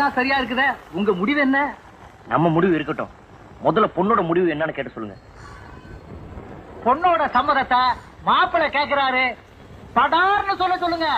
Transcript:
தான் சரியா இருக்குத. உங்க முடிவு என்ன? நம்ம முடிவு இருக்கட்டும். முதல்ல பொண்ணோட முடிவு என்னன்னு கேட்டு சொல்லுங்க. பொண்ணோட சம்மதத்தை மாப்பிள்ளை கேக்குறாரு. படார்னு சொல்ல சொல்லுங்க.